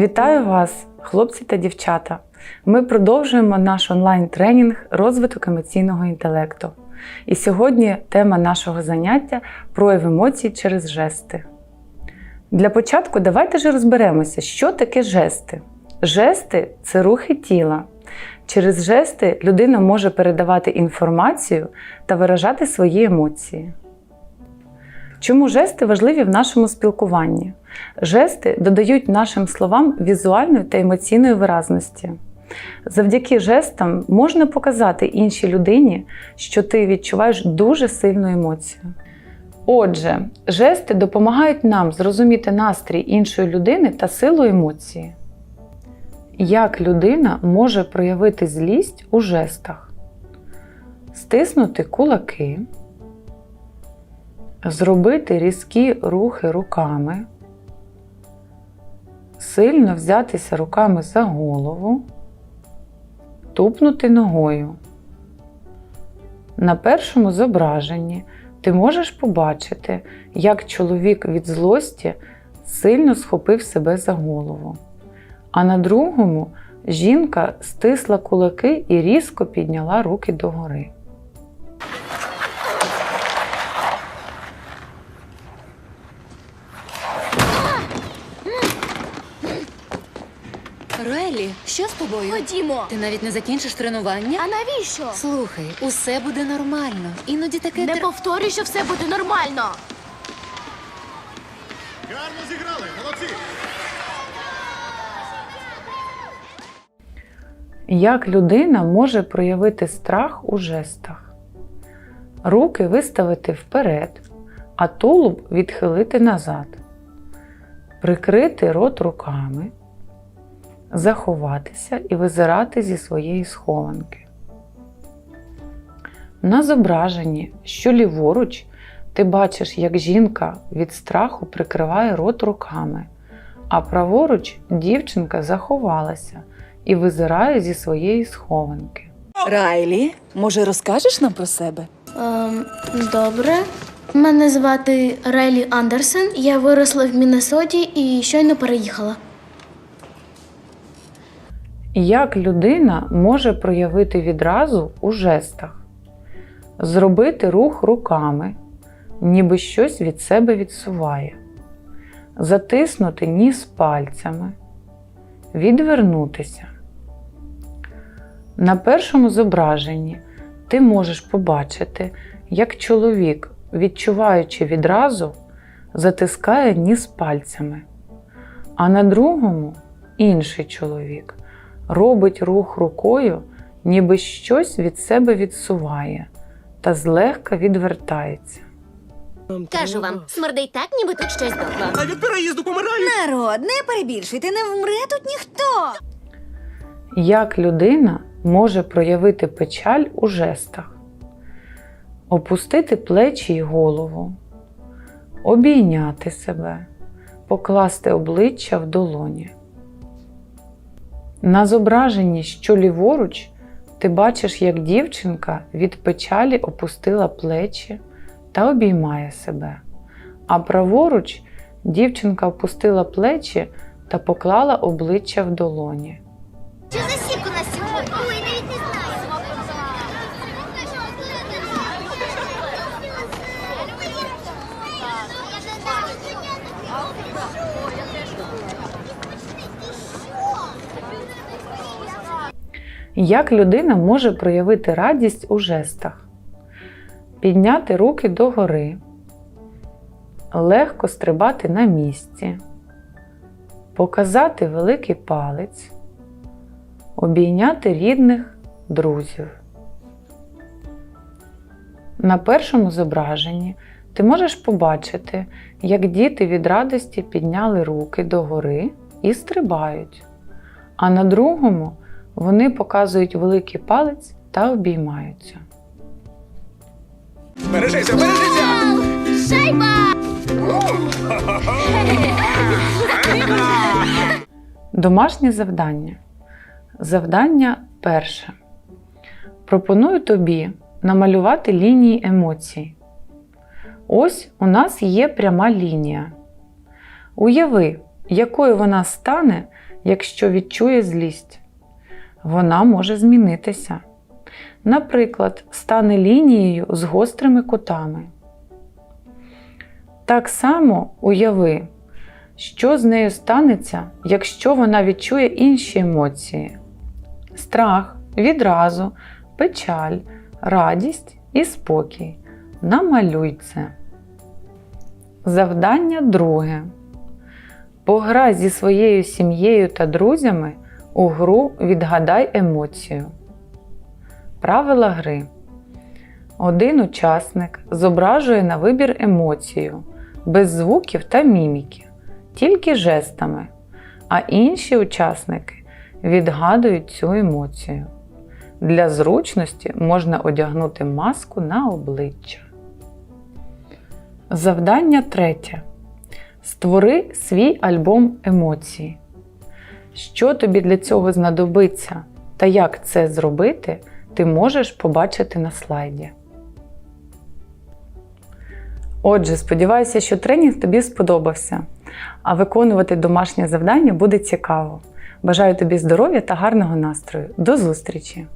Вітаю вас, хлопці та дівчата! Ми продовжуємо наш онлайн-тренінг розвиток емоційного інтелекту. І сьогодні тема нашого заняття прояв емоцій через жести. Для початку давайте ж розберемося, що таке жести. Жести це рухи тіла. Через жести людина може передавати інформацію та виражати свої емоції. Чому жести важливі в нашому спілкуванні? Жести додають нашим словам візуальної та емоційної виразності. Завдяки жестам можна показати іншій людині, що ти відчуваєш дуже сильну емоцію. Отже, жести допомагають нам зрозуміти настрій іншої людини та силу емоції. Як людина може проявити злість у жестах? Стиснути кулаки, зробити різкі рухи руками, сильно взятися руками за голову, тупнути ногою. На першому зображенні ти можеш побачити, як чоловік від злості сильно схопив себе за голову. А на другому жінка стисла кулаки і різко підняла руки догори. Що з тобою? Ходімо. Ти навіть не закінчиш тренування? А навіщо? Слухай, усе буде нормально. Іноді таке Не тр- повторюй, що все буде нормально. Гарно зіграли, молодці! Як людина може проявити страх у жестах? Руки виставити вперед, а тулуб відхилити назад, прикрити рот руками, заховатися і визирати зі своєї схованки. На зображенні, що ліворуч, ти бачиш, як жінка від страху прикриває рот руками, а праворуч дівчинка заховалася і визирає зі своєї схованки. Райлі, може, розкажеш нам про себе? Ем, добре. Мене звати Райлі Андерсен. Я виросла в Міннесоті і щойно переїхала. Як людина може проявити відразу у жестах, зробити рух руками, ніби щось від себе відсуває, затиснути ніс пальцями, відвернутися. На першому зображенні ти можеш побачити, як чоловік, відчуваючи відразу, затискає ніс пальцями, а на другому інший чоловік робить рух рукою, ніби щось від себе відсуває та злегка відвертається. Кажу вам, смердить так, ніби тут щось дохло. А від переїзду помирають! Народ, не перебільшуйте, не вмре тут ніхто. Як людина може проявити печаль у жестах, опустити плечі й голову, обійняти себе, покласти обличчя в долоні. На зображенні, що ліворуч, ти бачиш, як дівчинка від печалі опустила плечі та обіймає себе, а праворуч дівчинка опустила плечі та поклала обличчя в долоні. Що за сік у нас сьогодні? Ой, навіть не знаю. Як людина може проявити радість у жестах? Підняти руки догори, легко стрибати на місці, показати великий палець, обійняти рідних друзів. На першому зображенні ти можеш побачити, як діти від радості підняли руки догори і стрибають, а на другому вони показують великий палець та обіймаються. Бережися, бережися! Домашнє завдання. Завдання перше. Пропоную тобі намалювати лінії емоцій. Ось у нас є пряма лінія. Уяви, якою вона стане, якщо відчує злість? Вона може змінитися. Наприклад, стане лінією з гострими кутами. Так само уяви, що з нею станеться, якщо вона відчує інші емоції: страх, відразу, печаль, радість і спокій. Намалюй це. Завдання друге. Пограй зі своєю сім'єю та друзями у гру Відгадай емоцію. Правила гри. Один учасник зображує на вибір емоцію без звуків та міміки, тільки жестами, а інші учасники відгадують цю емоцію. Для зручності можна одягнути маску на обличчя. Завдання третє. Створи свій альбом емоцій. Що тобі для цього знадобиться та як це зробити, ти можеш побачити на слайді. Отже, сподіваюся, що тренінг тобі сподобався, а виконувати домашнє завдання буде цікаво. Бажаю тобі здоров'я та гарного настрою. До зустрічі!